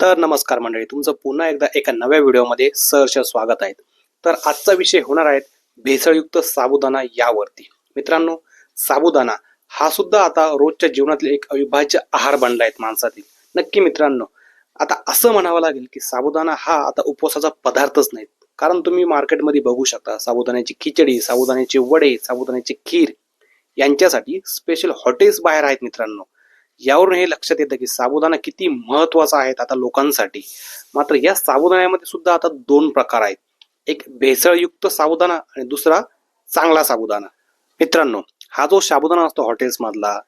तर नमस्कार मंडळी तुमचं पुन्हा एकदा एका नव्या व्हिडिओमध्ये सहर्ष स्वागत आहे. तर आजचा विषय होणार आहे भेसळयुक्त साबुदाणा यावरती. मित्रांनो साबुदाणा हा सुद्धा आता रोजच्या जीवनातील एक अविभाज्य आहार बनला आहे माणसातील. नक्की मित्रांनो आता असं म्हणावं लागेल की साबुदाणा हा आता उपवासाचा पदार्थच नाही कारण तुम्ही मार्केटमध्ये बघू शकता साबुदाण्याची खिचडी साबुदाण्याचे वडे साबुदाण्याची खीर यांच्यासाठी स्पेशल हॉटेल्स बाहेर आहेत मित्रांनो. यावरून हे लक्षात येतं की साबुदाणा किती महत्त्वाचा आहे आता लोकांसाठी. मात्र या साबुदाण्यामध्ये सुद्धा आता दोन प्रकार आहेत. एक भेसळयुक्त साबुदाणा आणि दुसरा चांगला साबुदाणा. मित्रांनो हा जो साबुदाणा असतो हॉटेल्समधला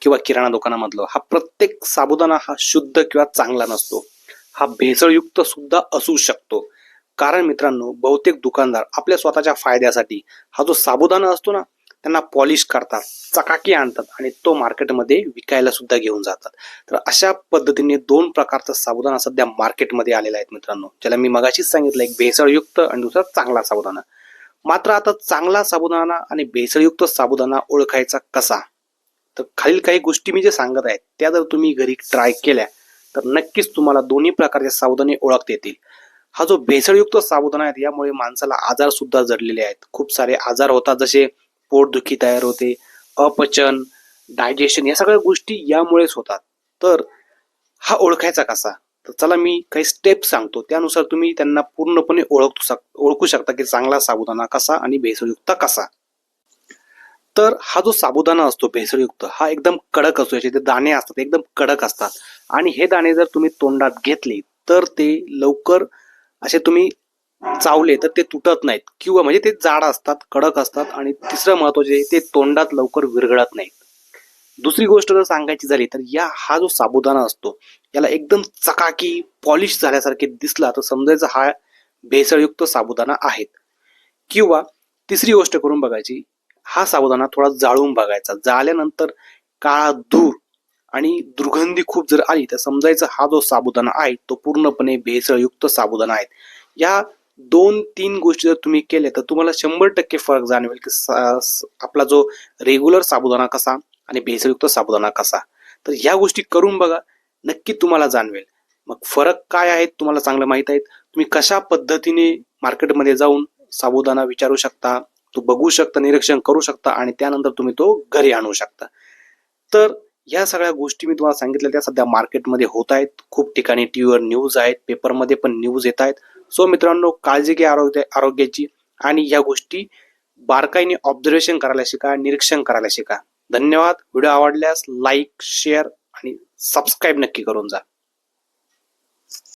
किंवा किराणा दुकानामधला हा प्रत्येक साबुदाणा हा शुद्ध किंवा चांगला नसतो. हा भेसळयुक्त सुद्धा असू शकतो. कारण मित्रांनो बहुतेक दुकानदार आपल्या स्वतःच्या फायद्यासाठी हा जो साबुदाणा असतो ना त्यांना पॉलिश करतात चकाकी आणतात आणि तो मार्केटमध्ये विकायला सुद्धा घेऊन जातात. तर अशा पद्धतीने दोन प्रकारचा साबुदाणा सध्या मार्केटमध्ये आलेला आहे मित्रांनो ज्याला मी मगाशीच सांगितलं एक भेसळयुक्त आणि दुसरा चांगला साबुदाणा. मात्र आता चांगला साबुदाणा आणि भेसळयुक्त साबुदाणा ओळखायचा कसा? तर खालील काही गोष्टी मी जे सांगत आहे त्या जर तुम्ही घरी ट्राय केल्या तर नक्कीच तुम्हाला दोन्ही प्रकारचे साबुदाणे ओळखता येतील. हा जो भेसळयुक्त साबुदाणा आहे यामुळे माणसाला आजार सुद्धा जडलेले आहेत. खूप सारे आजार होतात जसे पोटदुखी तयार होते अपचन डायजेशन या सगळ्या गोष्टी यामुळेच होतात. तर हा ओळखायचा कसा? तर चला मी काही स्टेप्स सांगतो. त्यानुसार तुम्ही त्यांना पूर्णपणे ओळखू शक ओळखू शकता की चांगला साबुदाणा कसा आणि भेसळयुक्त कसा. तर हा जो साबुदाणा असतो भेसळयुक्त हा एकदम कडक असतो. याचे ते दाणे असतात एकदम कडक असतात. आणि हे दाणे जर तुम्ही तोंडात घेतले तर ते लवकर असे तुम्ही चावले तर ते तुटत नाहीत. किंवा म्हणजे ते जाड असतात कडक असतात आणि तिसरं महत्त्वाचे ते तोंडात लवकर विरघळत नाहीत. दुसरी गोष्ट जर सांगायची झाली तर या हा जो साबुदाणा असतो याला एकदम चकाकी पॉलिश झाल्यासारखे दिसला तर समजायचं हा भेसळयुक्त साबुदाणा आहेत. किंवा तिसरी गोष्ट करून बघायची हा साबुदाणा थोडा जाळून बघायचा. जाळल्यानंतर काळा धूर आणि दुर्गंधी खूप जर आली तर समजायचं हा जो साबुदाणा आहे तो पूर्णपणे भेसळयुक्त साबुदाणा आहे. या दोन तीन गोष्टी जर तुम्ही केल्या तर तुम्हाला शंभर टक्के फरक जाणवेल की आपला जो रेग्युलर साबुदाणा कसा आणि भेसळयुक्त साबुदाणा कसा. तर ह्या गोष्टी करून बघा नक्की तुम्हाला जाणवेल. मग फरक काय आहेत तुम्हाला चांगलं माहीत आहेत. तुम्ही कशा पद्धतीने मार्केटमध्ये जाऊन साबुदाणा विचारू शकता तो बघू शकता निरीक्षण करू शकता आणि त्यानंतर तुम्ही तो घरी आणू शकता. तर या सगळ्या गोष्टी मी तुम्हाला सांगितल्या त्या सध्या मार्केटमध्ये होत आहेत. खूप ठिकाणी टीव्हीवर न्यूज आहेत पेपरमध्ये पण न्यूज येत आहेत. सो मित्रांनो काळजी घ्या आरोग्य आरोग्याची आणि या गोष्टी बारकाईने ऑब्झर्वेशन करायला शिका निरीक्षण करायला शिका. धन्यवाद. व्हिडिओ आवडल्यास लाईक शेअर आणि सबस्क्राईब नक्की करून जा.